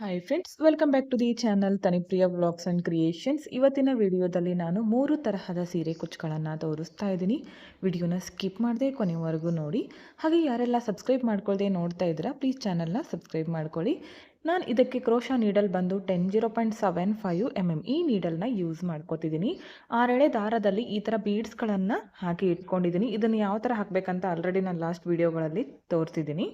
Hi friends welcome back to the channel Tanipriya vlogs and creations ಇವತ್ತಿನ ವಿಡಿಯೋದಲ್ಲಿ ನಾನು ಮೂರು ತರಹದ ಸೀರೆ ಕುಚ್ಚುಗಳನ್ನು ತೋರಿಸ್ತಾ ಇದ್ದೀನಿ. ವಿಡಿಯೋನ ಸ್ಕಿಪ್ ಮಾಡದೆ ಕೊನೆವರೆಗೂ ನೋಡಿ. ಹಾಗೆ ಯಾರೆಲ್ಲ ಸಬ್ಸ್ಕ್ರೈಬ್ ಮಾಡ್ಕೊಳ್ಳದೆ ನೋಡ್ತಾ ಇದ್ದೀರಾ ಪ್ಲೀಸ್ ಚಾನಲ್ನ ಸಬ್ಸ್ಕ್ರೈಬ್ ಮಾಡ್ಕೊಳ್ಳಿ. ನಾನು ಇದಕ್ಕೆ ಕ್ರೋಶಾ ನೀಡಲ್ ಬಂದು ten zero point seven five M M ಈ ನೀಡಲ್ನ ಯೂಸ್ ಮಾಡ್ಕೋತಿದ್ದೀನಿ. ಆರಳೆ ದಾರದಲ್ಲಿ ಈ ಥರ ಬೀಡ್ಸ್ಗಳನ್ನು ಹಾಕಿ ಇಟ್ಕೊಂಡಿದ್ದೀನಿ. ಇದನ್ನು ಯಾವ ಥರ ಹಾಕಬೇಕಂತ ಆಲ್ರೆಡಿ ನಾನು ಲಾಸ್ಟ್ ವಿಡಿಯೋಗಳಲ್ಲಿ ತೋರಿಸಿದ್ದೀನಿ.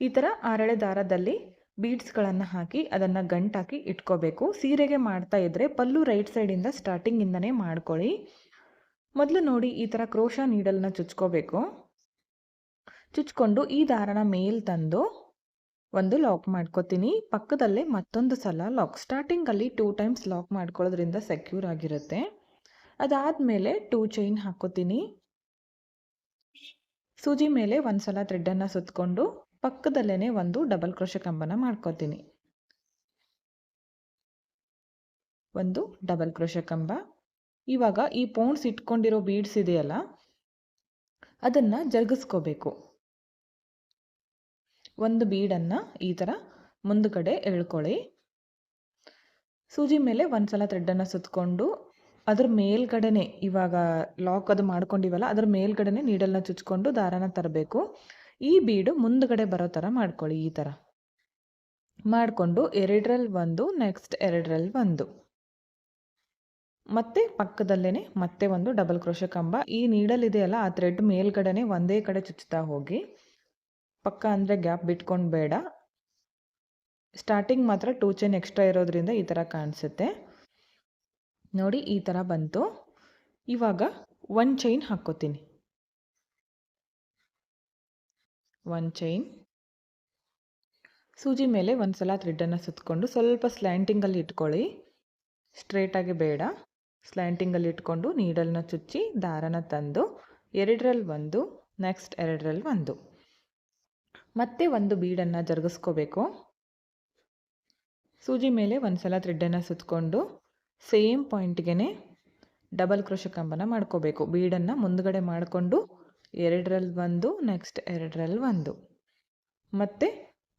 ಈ ಥರ ಆರಳೆ ದಾರದಲ್ಲಿ ಬೀಡ್ಸ್ಗಳನ್ನು ಹಾಕಿ ಅದನ್ನು ಗಂಟಾಕಿ ಇಟ್ಕೋಬೇಕು. ಸೀರೆಗೆ ಮಾಡ್ತಾ ಇದ್ದರೆ ಪಲ್ಲು ರೈಟ್ ಸೈಡಿಂದ ಸ್ಟಾರ್ಟಿಂಗಿಂದನೇ ಮಾಡ್ಕೊಳ್ಳಿ. ಮೊದಲು ನೋಡಿ ಈ ಥರ ಕ್ರೋಶಾ ನೀಡಲ್ನ ಚುಚ್ಕೋಬೇಕು. ಚುಚ್ಕೊಂಡು ಈ ದಾರನ ಮೇಲ್ ತಂದು ಒಂದು ಲಾಕ್ ಮಾಡ್ಕೋತೀನಿ. ಪಕ್ಕದಲ್ಲೇ ಮತ್ತೊಂದು ಸಲ ಲಾಕ್ ಸ್ಟಾರ್ಟಿಂಗಲ್ಲಿ ಟೂ ಟೈಮ್ಸ್ ಲಾಕ್ ಮಾಡ್ಕೊಳ್ಳೋದ್ರಿಂದ ಸೆಕ್ಯೂರ್ ಆಗಿರುತ್ತೆ. ಅದಾದಮೇಲೆ ಟೂ ಚೈನ್ ಹಾಕೋತೀನಿ. ಸೂಜಿ ಮೇಲೆ ಒಂದು ಸಲ ಥ್ರೆಡ್ಡನ್ನು ಸುತ್ತಕೊಂಡು ಪಕ್ಕದಲ್ಲೇ ಒಂದು ಡಬಲ್ ಕ್ರೋಶ ಕಂಬನ ಮಾಡ್ಕೋತೀನಿ. ಒಂದು ಡಬಲ್ ಕ್ರೋಶ ಕಂಬ. ಇವಾಗ ಈ ಪೌಂಡ್ಸ್ ಇಟ್ಕೊಂಡಿರೋ ಬೀಡ್ಸ್ ಇದೆಯಲ್ಲ, ಅದನ್ನು ಜರುಗಿಸ್ಕೋಬೇಕು. ಒಂದು ಬೀಡನ್ನು ಈ ಥರ ಮುಂದುಗಡೆ ಎಳ್ಕೊಳ್ಳಿ. ಸೂಜಿ ಮೇಲೆ ಒಂದ್ಸಲ ಥ್ರೆಡ್ಡನ್ನು ಸುತ್ತಕೊಂಡು ಅದ್ರ ಮೇಲ್ಗಡೆನೆ ಇವಾಗ ಲಾಕ್ ಅದು ಮಾಡ್ಕೊಂಡಿವಲ್ಲ, ಅದ್ರ ಮೇಲ್ಗಡೆನೆ ನೀಡಲ್ನ ಚುಚ್ಕೊಂಡು ದಾರನ ತರಬೇಕು. ಈ ಬೀಡು ಮುಂದ್ಗಡೆ ಬರೋ ಥರ ಮಾಡ್ಕೊಳ್ಳಿ, ಈ ಥರ ಮಾಡಿಕೊಂಡು ಎರಡರಲ್ಲಿ ಒಂದು ನೆಕ್ಸ್ಟ್ ಎರಡರಲ್ಲಿ ಒಂದು. ಮತ್ತೆ ಪಕ್ಕದಲ್ಲೇ ಮತ್ತೆ ಒಂದು ಡಬಲ್ ಕ್ರೋಶ ಕಂಬ. ಈ ನೀಡಲ್ ಇದೆಯಲ್ಲ, ಆ ಥ್ರೆಡ್ ಮೇಲ್ಗಡೆನೆ ಒಂದೇ ಕಡೆ ಚುಚ್ತಾ ಹೋಗಿ, ಪಕ್ಕ ಅಂದರೆ ಗ್ಯಾಪ್ ಬಿಟ್ಕೊಂಡು ಬೇಡ. ಸ್ಟಾರ್ಟಿಂಗ್ ಮಾತ್ರ ಟೂ ಚೈನ್ ಎಕ್ಸ್ಟ್ರಾ ಇರೋದ್ರಿಂದ ಈ ಥರ ಕಾಣಿಸುತ್ತೆ. ನೋಡಿ, ಈ ಥರ ಬಂತು. ಇವಾಗ ಒನ್ ಚೈನ್ ಹಾಕ್ಕೋತೀನಿ. ಒನ್ ಚೈನ್ ಸೂಜಿ ಮೇಲೆ ಒಂದು ಸಲ ಥ್ರೆಡ್ಡನ್ನು ಸುತ್ತಕೊಂಡು ಸ್ವಲ್ಪ ಸ್ಲ್ಯಾಂಟಿಂಗಲ್ಲಿ ಇಟ್ಕೊಳ್ಳಿ. ಸ್ಟ್ರೇಟಾಗಿ ಬೇಡ. ಸ್ಲ್ಯಾಂಟಿಂಗಲ್ಲಿ ಇಟ್ಕೊಂಡು ನೀಡಲ್ನ ಚುಚ್ಚಿ, ದಾರನ ತಂದು ಎರಡರಲ್ಲಿ ಒಂದು ನೆಕ್ಸ್ಟ್ ಎರಡರಲ್ಲಿ ಒಂದು. ಮತ್ತೆ ಒಂದು ಬೀಡನ್ನು ಜರುಗಿಸ್ಕೋಬೇಕು. ಸೂಜಿ ಮೇಲೆ ಒಂದು ಸಲ ಥ್ರೆಡ್ಡನ್ನು ಸುತ್ತಕೊಂಡು ಸೇಮ್ ಪಾಯಿಂಟ್ಗೆ ಡಬಲ್ ಕ್ರೋಶ ಕಂಬನ ಮಾಡ್ಕೋಬೇಕು. ಬೀಡನ್ನು ಮುಂದ್ಗಡೆ ಮಾಡಿಕೊಂಡು ಎರಡರಲ್ಲಿ ಒಂದು ನೆಕ್ಸ್ಟ್ ಎರಡರಲ್ಲಿ ಒಂದು. ಮತ್ತು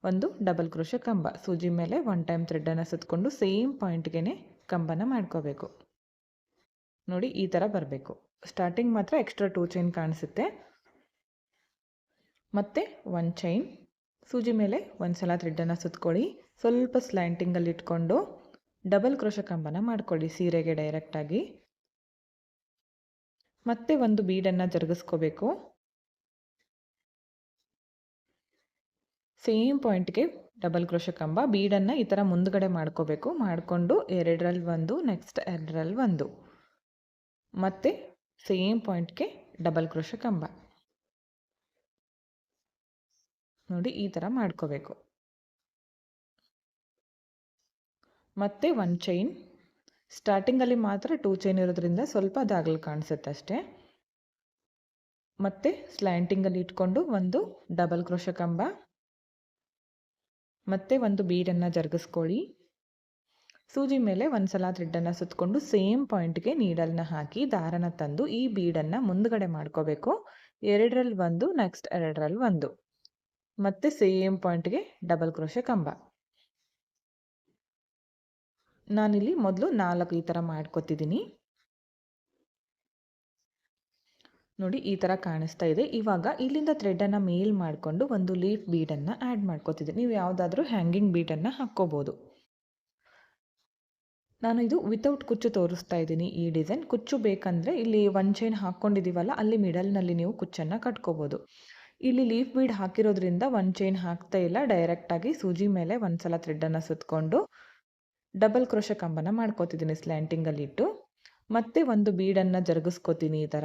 ಒಂದು ಡಬಲ್ ಕ್ರೋಶ ಕಂಬ. ಸೂಜಿ ಮೇಲೆ ಒನ್ ಟೈಮ್ ಥ್ರೆಡ್ಡನ್ನು ಸುತ್ತಕೊಂಡು ಸೇಮ್ ಪಾಯಿಂಟ್ಗೆ ಕಂಬನ ಮಾಡ್ಕೋಬೇಕು. ನೋಡಿ, ಈ ಥರ ಬರಬೇಕು. ಸ್ಟಾರ್ಟಿಂಗ್ ಮಾತ್ರ ಎಕ್ಸ್ಟ್ರಾ ಟೂ ಚೈನ್ ಕಾಣಿಸುತ್ತೆ. ಮತ್ತು ಒನ್ ಚೈನ್ ಸೂಜಿ ಮೇಲೆ ಒಂದು ಸಲ ಥ್ರೆಡ್ಡನ್ನು ಸುತ್ಕೊಳ್ಳಿ. ಸ್ವಲ್ಪ ಸ್ಲ್ಯಾಂಟಿಂಗಲ್ಲಿ ಇಟ್ಕೊಂಡು ಡಬಲ್ ಕ್ರೋಶ ಕಂಬನ ಮಾಡ್ಕೊಳ್ಳಿ ಸೀರೆಗೆ ಡೈರೆಕ್ಟಾಗಿ ಮತ್ತೆ ಒಂದು ಬೀಡನ್ನು ಜರುಗಿಸ್ಕೋಬೇಕು. ಸೇಮ್ ಪಾಯಿಂಟ್ಗೆ ಡಬಲ್ ಕ್ರೋಶ ಕಂಬ, ಬೀಡನ್ನು ಈ ಥರ ಮುಂದ್ಗಡೆ ಮಾಡ್ಕೋಬೇಕು. ಮಾಡಿಕೊಂಡು ಎರಡರಲ್ಲಿ ಒಂದು, ನೆಕ್ಸ್ಟ್ ಎರಡರಲ್ಲಿ ಒಂದು. ಮತ್ತೆ ಸೇಮ್ ಪಾಯಿಂಟ್ಗೆ ಡಬಲ್ ಕ್ರೋಶ ಕಂಬ. ನೋಡಿ, ಈ ಥರ ಮಾಡ್ಕೋಬೇಕು. ಮತ್ತೆ ಒಂದು ಚೈನ್ ಸ್ಟಾರ್ಟಿಂಗಲ್ಲಿ ಮಾತ್ರ ಟೂ ಚೈನ್ ಇರೋದ್ರಿಂದ ಸ್ವಲ್ಪ ಅದಾಗಲು ಕಾಣಿಸುತ್ತೆ ಅಷ್ಟೇ. ಮತ್ತು ಸ್ಲ್ಯಾಂಟಿಂಗಲ್ಲಿ ಇಟ್ಕೊಂಡು ಒಂದು ಡಬಲ್ ಕ್ರೋಶ ಕಂಬ. ಮತ್ತೆ ಒಂದು ಬೀಡನ್ನು ಜರುಗಿಸ್ಕೊಳ್ಳಿ. ಸೂಜಿ ಮೇಲೆ ಒಂದು ಸಲ ಥ್ರೆಡ್ಡನ್ನು ಸುತ್ತಕೊಂಡು ಸೇಮ್ ಪಾಯಿಂಟ್ಗೆ ನೀಡಲ್ನ ಹಾಕಿ ದಾರನ ತಂದು ಈ ಬೀಡನ್ನು ಮುಂದಗಡೆ ಮಾಡ್ಕೋಬೇಕು. ಎರಡರಲ್ಲಿ ಒಂದು ನೆಕ್ಸ್ಟ್ ಎರಡರಲ್ಲಿ ಒಂದು. ಮತ್ತೆ ಸೇಮ್ ಪಾಯಿಂಟ್ಗೆ ಡಬಲ್ ಕ್ರೋಶ ಕಂಬ. ನಾನಿಲ್ಲಿ ಮೊದಲು ನಾಲ್ಕು ಈ ಥರ ಮಾಡ್ಕೋತಿದ್ದೀನಿ ನೋಡಿ, ಈ ಥರ ಕಾಣಿಸ್ತಾ ಇದೆ. ಇವಾಗ ಇಲ್ಲಿಂದ ಥ್ರೆಡನ್ನು ಮೇಲ್ ಮಾಡಿಕೊಂಡು ಒಂದು ಲೀಫ್ ಬೀಡನ್ನು ಆ್ಯಡ್ ಮಾಡ್ಕೋತಿದ್ದೀನಿ ನೀವು ಯಾವುದಾದ್ರೂ ಹ್ಯಾಂಗಿಂಗ್ ಬೀಡನ್ನು ಹಾಕ್ಕೋಬೋದು. ನಾನು ಇದು ವಿತೌಟ್ ಕುಚ್ಚು ತೋರಿಸ್ತಾ ಇದ್ದೀನಿ ಈ ಡಿಸೈನ್ ಕುಚ್ಚು ಬೇಕಂದರೆ ಇಲ್ಲಿ ಒನ್ ಚೈನ್ ಹಾಕ್ಕೊಂಡಿದ್ದೀವಲ್ಲ ಅಲ್ಲಿ ಮಿಡಲ್ನಲ್ಲಿ ನೀವು ಕುಚ್ಚನ್ನು ಕಟ್ಕೋಬೋದು. ಇಲ್ಲಿ ಲೀಫ್ ಬೀಡ್ ಹಾಕಿರೋದ್ರಿಂದ ಒನ್ ಚೈನ್ ಹಾಕ್ತಾ ಇಲ್ಲ. ಡೈರೆಕ್ಟಾಗಿ ಸೂಜಿ ಮೇಲೆ ಒಂದು ಸಲ ಥ್ರೆಡ್ಡನ್ನು ಸುತ್ತಕೊಂಡು ಡಬಲ್ ಕ್ರೋಶ ಕಂಬನ ಮಾಡ್ಕೋತಿದ್ದೀನಿ ಸ್ಲ್ಯಾಂಟಿಂಗಲ್ಲಿ ಇಟ್ಟು. ಮತ್ತೆ ಒಂದು ಬೀಡನ್ನು ಜರುಗಿಸ್ಕೋತೀನಿ ಈ ಥರ.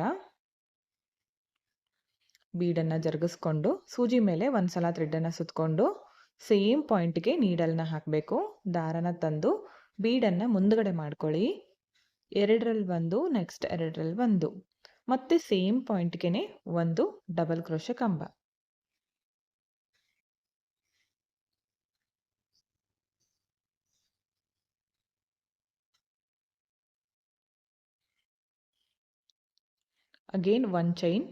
ಬೀಡನ್ನು ಜರುಗಿಸ್ಕೊಂಡು ಸೂಜಿ ಮೇಲೆ ಒಂದು ಸಲ ಥ್ರೆಡ್ಡನ್ನು ಸುತ್ತಕೊಂಡು ಸೇಮ್ ಪಾಯಿಂಟ್ಗೆ ನೀಡಲ್ನ ಹಾಕಬೇಕು. ದಾರನ ತಂದು ಬೀಡನ್ನು ಮುಂದುಗಡೆ ಮಾಡ್ಕೊಳ್ಳಿ. ಎರಡರಲ್ಲಿ ಒಂದು, ನೆಕ್ಸ್ಟ್ ಎರಡರಲ್ಲಿ ಒಂದು. ಮತ್ತೆ ಸೇಮ್ ಪಾಯಿಂಟ್ಗೆ ಒಂದು ಡಬಲ್ ಕ್ರೋಶ ಕಂಬ. ಅಗೇನ್ ಒನ್ ಚೈನ್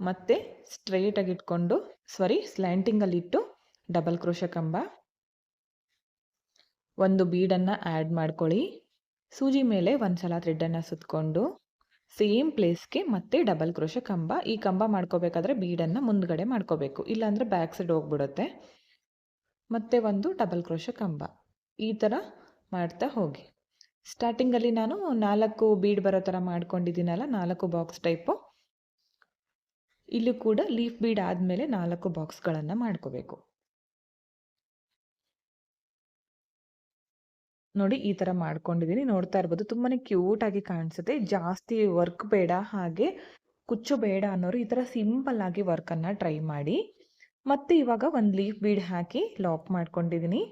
ಮತ್ತೆ ಸ್ಟ್ರೈಟಾಗಿ ಇಟ್ಕೊಂಡು ಸಾರಿ ಸ್ಲ್ಯಾಂಟಿಂಗಲ್ಲಿ ಇಟ್ಟು ಡಬಲ್ ಕ್ರೋಶ ಕಂಬ. ಒಂದು ಬೀಡನ್ನು ಆ್ಯಡ್ ಮಾಡ್ಕೊಳ್ಳಿ. ಸೂಜಿ ಮೇಲೆ ಒಂದು ಸಲ ಥ್ರೆಡ್ಡನ್ನು ಸುತ್ತಕೊಂಡು ಸೇಮ್ ಪ್ಲೇಸ್ಗೆ ಮತ್ತೆ ಡಬಲ್ ಕ್ರೋಶ ಕಂಬ. ಈ ಕಂಬ ಮಾಡ್ಕೋಬೇಕಾದ್ರೆ ಬೀಡನ್ನು ಮುಂದ್ಗಡೆ ಮಾಡ್ಕೋಬೇಕು. ಇಲ್ಲಾಂದರೆ ಬ್ಯಾಕ್ ಸೈಡ್ ಹೋಗ್ಬಿಡುತ್ತೆ. ಮತ್ತೆ ಒಂದು ಡಬಲ್ ಕ್ರೋಶ ಕಂಬ. ಈ ಥರ ಮಾಡ್ತಾ ಹೋಗಿ. ಸ್ಟಾರ್ಟಿಂಗಲ್ಲಿ ನಾನು ನಾಲ್ಕು ಬೀಡ್ ಬರೋ ಥರ ಮಾಡ್ಕೊಂಡಿದ್ದೀನಲ್ಲ, ನಾಲ್ಕು ಬಾಕ್ಸ್ ಟೈಪು ಇಲ್ಲೂ ಕೂಡ ಲೀಫ್ ಬೀಡ್ ಆದಮೇಲೆ ನಾಲ್ಕು ಬಾಕ್ಸ್ಗಳನ್ನು ಮಾಡ್ಕೋಬೇಕು. ನೋಡಿ, ಈ ಥರ ಮಾಡ್ಕೊಂಡಿದ್ದೀನಿ. ನೋಡ್ತಾ ಇರ್ಬೋದು ತುಂಬಾ ಕ್ಯೂಟಾಗಿ ಕಾಣಿಸುತ್ತೆ. ಜಾಸ್ತಿ ವರ್ಕ್ ಬೇಡ, ಹಾಗೆ ಕುಚ್ಚು ಬೇಡ ಅನ್ನೋರು ಈ ಥರ ಸಿಂಪಲ್ ಆಗಿ ವರ್ಕನ್ನು ಟ್ರೈ ಮಾಡಿ. ಮತ್ತೆ ಇವಾಗ ಒಂದು ಲೀಫ್ ಬೀಡ್ ಹಾಕಿ ಲಾಕ್ ಮಾಡ್ಕೊಂಡಿದ್ದೀನಿ.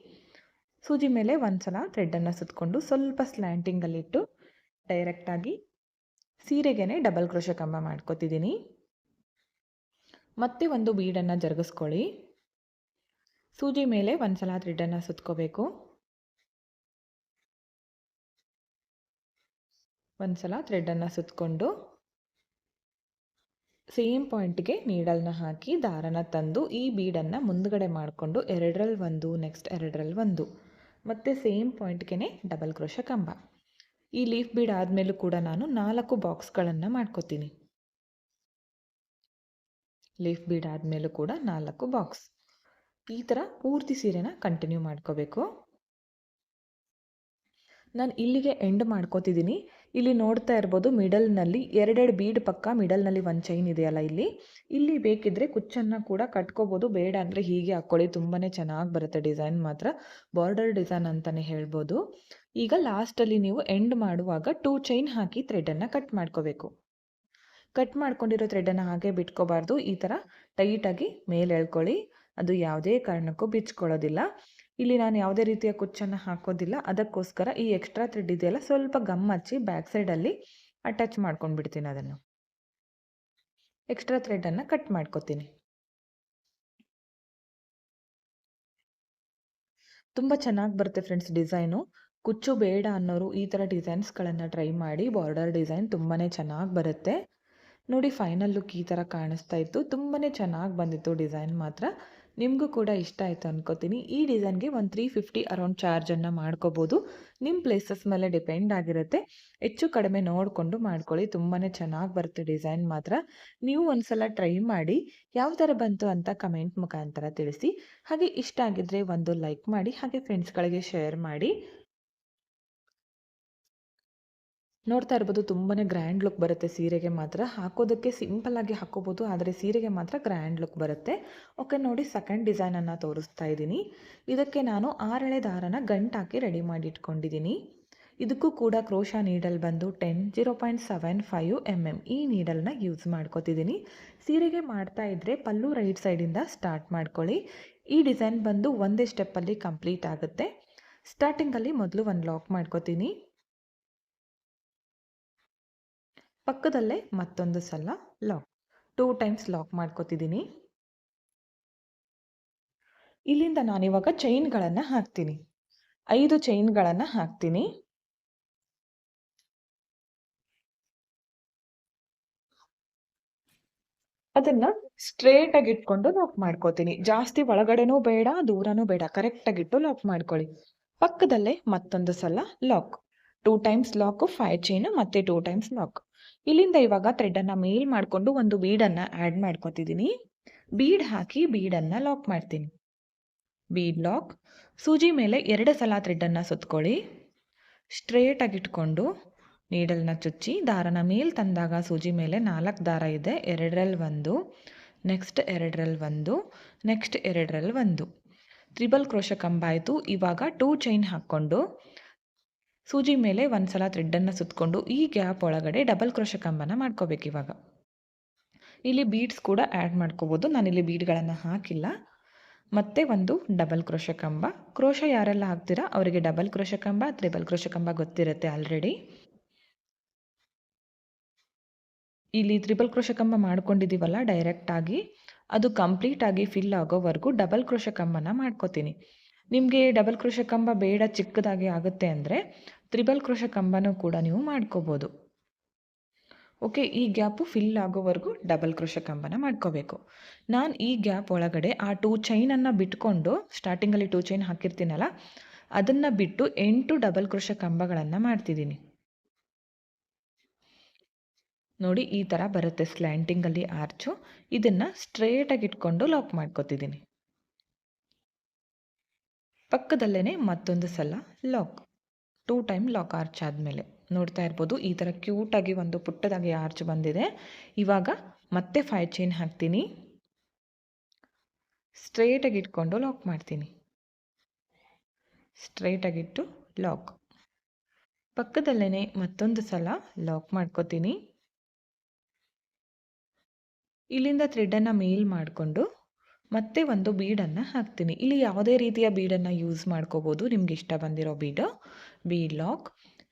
ಸೂಜಿ ಮೇಲೆ ಒಂದು ಸಲ ಥ್ರೆಡ್ಡನ್ನು ಸುತ್ತಕೊಂಡು ಸ್ವಲ್ಪ ಸ್ಲ್ಯಾಂಟಿಂಗಲ್ಲಿಟ್ಟು ಡೈರೆಕ್ಟಾಗಿ ಸೀರೆಗೇನೆ ಡಬಲ್ ಕ್ರೋಶ ಕಂಬ ಮಾಡ್ಕೋತಿದ್ದೀನಿ. ಮತ್ತೆ ಒಂದು ಬೀಡನ್ನು ಜರುಗಿಸ್ಕೊಳ್ಳಿ. ಸೂಜಿ ಮೇಲೆ ಒಂದು ಸಲ ಥ್ರೆಡ್ಡನ್ನು ಸುತ್ಕೋಬೇಕು. ಒಂದು ಸಲ ಥ್ರೆಡ್ಡನ್ನು ಸುತ್ತಕೊಂಡು ಸೇಮ್ ಪಾಯಿಂಟ್ಗೆ ನೀಡಲ್ನ ಹಾಕಿ ದಾರನ ತಂದು ಈ ಬೀಡನ್ನು ಮುಂದ್ಗಡೆ ಮಾಡಿಕೊಂಡು ಎರಡರಲ್ಲಿ ಒಂದು, ನೆಕ್ಸ್ಟ್ ಎರಡರಲ್ಲಿ ಒಂದು. ಮತ್ತು ಸೇಮ್ ಪಾಯಿಂಟ್ಗೆ ಡಬಲ್ ಕ್ರೋಶ ಕಂಬ. ಈ ಲೀಫ್ ಬೀಡ್ ಆದಮೇಲೂ ಕೂಡ ನಾನು ನಾಲ್ಕು ಬಾಕ್ಸ್ಗಳನ್ನು ಮಾಡ್ಕೋತೀನಿ. ಲೀಫ್ ಬೀಡ್ ಆದಮೇಲೂ ಕೂಡ ನಾಲ್ಕು ಬಾಕ್ಸ್ ಈ ಥರ ಪೂರ್ತಿ ಸೀರೆನ ಕಂಟಿನ್ಯೂ ಮಾಡ್ಕೋಬೇಕು. ನಾನು ಇಲ್ಲಿಗೆ ಎಂಡ್ ಮಾಡ್ಕೋತಿದ್ದೀನಿ ಇಲ್ಲಿ ನೋಡ್ತಾ ಇರ್ಬೋದು ಮಿಡಲ್ನಲ್ಲಿ ಎರಡೆರಡು ಬೀಡ್ ಪಕ್ಕ ಮಿಡಲ್ನಲ್ಲಿ ಒಂದು ಚೈನ್ ಇದೆಯಲ್ಲ ಇಲ್ಲಿ. ಇಲ್ಲಿ ಬೇಕಿದ್ದರೆ ಕುಚ್ಚನ್ನು ಕೂಡ ಕಟ್ಕೋಬೋದು. ಬೇಡ ಅಂದರೆ ಹೀಗೆ ಹಾಕ್ಕೊಳ್ಳಿ ತುಂಬಾ ಚೆನ್ನಾಗಿ ಬರುತ್ತೆ ಡಿಸೈನ್ ಮಾತ್ರ. ಬಾರ್ಡರ್ ಡಿಸೈನ್ ಅಂತಲೇ ಹೇಳ್ಬೋದು. ಈಗ ಲಾಸ್ಟಲ್ಲಿ ನೀವು ಎಂಡ್ ಮಾಡುವಾಗ ಟೂ ಚೈನ್ ಹಾಕಿ ಥ್ರೆಡನ್ನು ಕಟ್ ಮಾಡ್ಕೋಬೇಕು. ಕಟ್ ಮಾಡ್ಕೊಂಡಿರೋ ಥ್ರೆಡನ್ನು ಹಾಗೆ ಬಿಟ್ಕೋಬಾರ್ದು. ಈ ಥರ ಟೈಟಾಗಿ ಮೇಲೆ ಎಳ್ಕೊಳ್ಳಿ. ಅದು ಯಾವುದೇ ಕಾರಣಕ್ಕೂ ಬಿಚ್ಕೊಳ್ಳೋದಿಲ್ಲ. ಇಲ್ಲಿ ನಾನು ಯಾವುದೇ ರೀತಿಯ ಕುಚ್ಚನ್ನು ಹಾಕೋದಿಲ್ಲ. ಅದಕ್ಕೋಸ್ಕರ ಈ ಎಕ್ಸ್ಟ್ರಾ ಥ್ರೆಡ್ ಇದೆಯಲ್ಲ, ಸ್ವಲ್ಪ ಗಮ್ ಹಚ್ಚಿ ಬ್ಯಾಕ್ ಸೈಡಲ್ಲಿ ಅಟ್ಯಾಚ್ ಮಾಡ್ಕೊಂಡ್ಬಿಡ್ತೀನಿ ಅದನ್ನು. ಎಕ್ಸ್ಟ್ರಾ ಥ್ರೆಡನ್ನು ಕಟ್ ಮಾಡ್ಕೋತೀನಿ. ತುಂಬ ಚೆನ್ನಾಗಿ ಬರುತ್ತೆ ಫ್ರೆಂಡ್ಸ್ ಡಿಸೈನು ಕುಚ್ಚು ಬೇಡ ಅನ್ನೋರು ಈ ಥರ ಡಿಸೈನ್ಸ್ಗಳನ್ನು ಟ್ರೈ ಮಾಡಿ ಬಾರ್ಡರ್ ಡಿಸೈನ್ ತುಂಬಾ ಚೆನ್ನಾಗಿ ಬರುತ್ತೆ. ನೋಡಿ ಫೈನಲ್ ಲುಕ್ ಈ ಥರ ಕಾಣಿಸ್ತಾ ಇತ್ತು. ತುಂಬಾ ಚೆನ್ನಾಗಿ ಬಂದಿತ್ತು ಡಿಸೈನ್ ಮಾತ್ರ. ನಿಮಗೂ ಕೂಡ ಇಷ್ಟ ಆಯಿತು ಅನ್ಕೋತೀನಿ. ಈ ಡಿಸೈನ್ಗೆ ಒಂದು ತ್ರೀ ಫಿಫ್ಟಿ ಅರೌಂಡ್ ಚಾರ್ಜನ್ನು ಮಾಡ್ಕೋಬೋದು. ನಿಮ್ಮ ಪ್ಲೇಸಸ್ ಮೇಲೆ ಡಿಪೆಂಡ್ ಆಗಿರುತ್ತೆ. ಹೆಚ್ಚು ಕಡಿಮೆ ನೋಡಿಕೊಂಡು ಮಾಡ್ಕೊಳ್ಳಿ. ತುಂಬಾ ಚೆನ್ನಾಗಿ ಬರುತ್ತೆ ಡಿಸೈನ್ ಮಾತ್ರ. ನೀವು ಒಂದ್ಸಲ ಟ್ರೈ ಮಾಡಿ. ಯಾವ ಥರ ಬಂತು ಅಂತ ಕಮೆಂಟ್ ಮುಖಾಂತರ ತಿಳಿಸಿ. ಹಾಗೆ ಇಷ್ಟ ಆಗಿದ್ರೆ ಒಂದು ಲೈಕ್ ಮಾಡಿ, ಹಾಗೆ ಫ್ರೆಂಡ್ಸ್ಗಳಿಗೆ ಶೇರ್ ಮಾಡಿ. ನೋಡ್ತಾ ಇರ್ಬೋದು ತುಂಬಾ ಗ್ರ್ಯಾಂಡ್ ಲುಕ್ ಬರುತ್ತೆ ಸೀರೆಗೆ ಮಾತ್ರ. ಹಾಕೋದಕ್ಕೆ ಸಿಂಪಲ್ಲಾಗಿ ಹಾಕೋಬೋದು, ಆದರೆ ಸೀರೆಗೆ ಮಾತ್ರ ಗ್ರ್ಯಾಂಡ್ ಲುಕ್ ಬರುತ್ತೆ. ಓಕೆ ನೋಡಿ ಸೆಕೆಂಡ್ ಡಿಸೈನನ್ನು ತೋರಿಸ್ತಾ ಇದ್ದೀನಿ. ಇದಕ್ಕೆ ನಾನು ಆರಳೆ ದಾರನ ಗಂಟಾಕಿ ರೆಡಿ ಮಾಡಿ ಇಟ್ಕೊಂಡಿದ್ದೀನಿ. ಇದಕ್ಕೂ ಕೂಡ ಕ್ರೋಶ ನೀಡಲ್ ಬಂದು ten zero point seven five M M ಈ ನೀಡಲ್ನ ಯೂಸ್ ಮಾಡ್ಕೋತಿದ್ದೀನಿ. ಸೀರೆಗೆ ಮಾಡ್ತಾ ಇದ್ದರೆ ಪಲ್ಲು ರೈಟ್ ಸೈಡಿಂದ ಸ್ಟಾರ್ಟ್ ಮಾಡ್ಕೊಳ್ಳಿ. ಈ ಡಿಸೈನ್ ಬಂದು ಒಂದೇ ಸ್ಟೆಪ್ಪಲ್ಲಿ ಕಂಪ್ಲೀಟ್ ಆಗುತ್ತೆ. ಸ್ಟಾರ್ಟಿಂಗಲ್ಲಿ ಮೊದಲು ಒಂದು ಲಾಕ್ ಮಾಡ್ಕೋತೀನಿ. ಪಕ್ಕದಲ್ಲೇ ಮತ್ತೊಂದು ಸಲ ಲಾಕ್ ಟೂ ಟೈಮ್ಸ್ ಲಾಕ್ ಮಾಡ್ಕೋತಿದ್ದೀನಿ ಇಲ್ಲಿಂದ ನಾನಿವಾಗ ಚೈನ್ಗಳನ್ನು ಹಾಕ್ತೀನಿ. ಐದು ಚೈನ್ಗಳನ್ನು ಹಾಕ್ತೀನಿ. ಅದನ್ನ ಸ್ಟ್ರೇಟ್ ಆಗಿ ಇಟ್ಕೊಂಡು ಲಾಕ್ ಮಾಡ್ಕೋತೀನಿ. ಜಾಸ್ತಿ ಒಳಗಡೆನೂ ಬೇಡ, ದೂರನೂ ಬೇಡ. ಕರೆಕ್ಟ್ ಆಗಿಟ್ಟು ಲಾಕ್ ಮಾಡ್ಕೊಳ್ಳಿ. ಪಕ್ಕದಲ್ಲೇ ಮತ್ತೊಂದು ಸಲ lock two times lock five chain ಮತ್ತೆ ಟೂ ಟೈಮ್ಸ್ ಲಾಕ್ ಇಲ್ಲಿಂದ ಇವಾಗ ಥ್ರೆಡನ್ನು ಮೇಲ್ ಮಾಡಿಕೊಂಡು ಒಂದು ಬೀಡನ್ನು ಆ್ಯಡ್ ಮಾಡ್ಕೊತಿದ್ದೀನಿ ಬೀಡ್ ಹಾಕಿ ಬೀಡನ್ನು ಲಾಕ್ ಮಾಡ್ತೀನಿ. ಬೀಡ್ ಲಾಕ್ ಸೂಜಿ ಮೇಲೆ ಎರಡು ಸಲ ಥ್ರೆಡನ್ನು ಸುತ್ಕೊಳ್ಳಿ. ಸ್ಟ್ರೇಟಾಗಿ ಇಟ್ಕೊಂಡು ನೀಡಲ್ನ ಚುಚ್ಚಿ, ದಾರನ ಮೇಲೆ ತಂದಾಗ ಸೂಜಿ ಮೇಲೆ ನಾಲ್ಕು ದಾರ ಇದೆ. ಎರಡರಲ್ಲಿ ಒಂದು ನೆಕ್ಸ್ಟ್ ಎರಡರಲ್ಲಿ ಒಂದು ನೆಕ್ಸ್ಟ್ ಎರಡರಲ್ಲಿ ಒಂದು. ತ್ರಿಬಲ್ ಕ್ರೋಶ ಕಂಬ ಆಯಿತು. ಇವಾಗ ಟೂ ಚೈನ್ ಹಾಕ್ಕೊಂಡು ಸೂಜಿ ಮೇಲೆ ಒಂದು ಸಲ ಥ್ರೆಡ್ಡನ್ನು ಸುತ್ತಕೊಂಡು ಈ ಗ್ಯಾಪ್ ಒಳಗಡೆ ಡಬಲ್ ಕ್ರೋಶ ಕಂಬನ ಮಾಡ್ಕೋಬೇಕು ಇವಾಗ. ಇಲ್ಲಿ ಬೀಡ್ಸ್ ಕೂಡ ಆ್ಯಡ್ ಮಾಡ್ಕೋಬೋದು. ನಾನಿಲ್ಲಿ ಬೀಡ್ಗಳನ್ನು ಹಾಕಿಲ್ಲ. ಮತ್ತೆ ಒಂದು ಡಬಲ್ ಕ್ರೋಶ ಕಂಬ. ಕ್ರೋಶ ಯಾರೆಲ್ಲ ಹಾಕ್ತೀರಾ? ಅವರಿಗೆ ಡಬಲ್ ಕ್ರೋಶ ಕಂಬ, ತ್ರಿಬಲ್ ಕ್ರೋಶ ಕಂಬ ಗೊತ್ತಿರುತ್ತೆ ಆಲ್ರೆಡಿ. ಇಲ್ಲಿ ತ್ರಿಬಲ್ ಕ್ರೋಶ ಕಂಬ ಮಾಡ್ಕೊಂಡಿದ್ದೀವಲ್ಲ ಡೈರೆಕ್ಟಾಗಿ. ಅದು ಕಂಪ್ಲೀಟಾಗಿ ಫಿಲ್ ಆಗೋವರೆಗೂ ಡಬಲ್ ಕ್ರೋಶ ಕಂಬನ ಮಾಡ್ಕೋತೀನಿ. ನಿಮಗೆ ಡಬಲ್ ಕೃಷಕಂಬ ಕಂಬ ಬೇಡ ಚಿಕ್ಕದಾಗಿ ಆಗುತ್ತೆ ಅಂದರೆ ತ್ರಿಬಲ್ ಕೃಷಕಂಬನೂ ಕಂಬನೂ ಕೂಡ ನೀವು ಮಾಡ್ಕೋಬೋದು. ಓಕೆ ಈ ಗ್ಯಾಪು ಫಿಲ್ ಆಗೋವರೆಗೂ ಡಬಲ್ ಕೃಷಕಂಬನ ಕಂಬನ ಮಾಡ್ಕೋಬೇಕು. ನಾನು ಈ ಗ್ಯಾಪ್ ಒಳಗಡೆ ಆ ಟೂ ಚೈನನ್ನು ಬಿಟ್ಕೊಂಡು ಸ್ಟಾರ್ಟಿಂಗಲ್ಲಿ ಟೂ ಚೈನ್ ಹಾಕಿರ್ತೀನಲ್ಲ, ಅದನ್ನು ಬಿಟ್ಟು ಎಂಟು ಡಬಲ್ ಕೃಷಕಂಬಗಳನ್ನು ಕಂಬಗಳನ್ನು ಮಾಡ್ತಿದ್ದೀನಿ. ನೋಡಿ, ಈ ಥರ ಬರುತ್ತೆ ಸ್ಲ್ಯಾಂಟಿಂಗಲ್ಲಿ ಆರ್ಚು ಇದನ್ನು ಸ್ಟ್ರೇಟಾಗಿ ಇಟ್ಕೊಂಡು ಲಾಕ್ ಮಾಡ್ಕೊತಿದ್ದೀನಿ. ಪಕ್ಕದಲ್ಲೇ ಮತ್ತೊಂದು ಸಲ lock. Two time lock arch ಆದಮೇಲೆ. ನೋಡ್ತಾ ಇರ್ಬೋದು, ಈ ಥರ ಕ್ಯೂಟಾಗಿ ಒಂದು ಪುಟ್ಟದಾಗಿ ಆರ್ಚ್ ಬಂದಿದೆ. ಇವಾಗ ಮತ್ತೆ ಫೈ ಚೈನ್ ಹಾಕ್ತೀನಿ. ಸ್ಟ್ರೇಟಾಗಿ ಇಟ್ಕೊಂಡು ಲಾಕ್ ಮಾಡ್ತೀನಿ. ಸ್ಟ್ರೇಟಾಗಿಟ್ಟು ಲಾಕ್ ಪಕ್ಕದಲ್ಲೇ ಮತ್ತೊಂದು ಸಲ ಲಾಕ್ ಮಾಡ್ಕೋತೀನಿ. ಇಲ್ಲಿಂದ ಥ್ರೆಡನ್ನು ಮೇಲ್ ಮಾಡಿಕೊಂಡು ಮತ್ತೆ ಒಂದು ಬೀಡನ್ನು ಹಾಕ್ತೀನಿ. ಇಲ್ಲಿ ಯಾವುದೇ ರೀತಿಯ ಬೀಡನ್ನು ಯೂಸ್ ಮಾಡ್ಕೋಬೋದು. ನಿಮ್ಗೆ ಇಷ್ಟ ಬಂದಿರೋ ಬೀಡು, ಬೀಡ್ ಲಾಕ್.